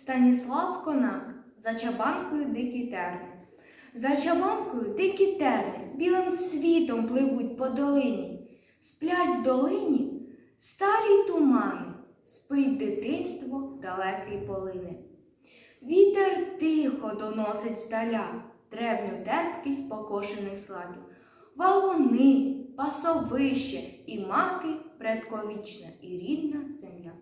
Станіслав Конак за чабанкою дикі терни. За чабанкою дикі терни білим цвітом пливуть по долині, сплять в долині старі тумани, спить дитинство далекий полине. Вітер тихо доносить здаля древню терпкість покошених сладів, валуни, пасовище і маки предковічна і рідна земля.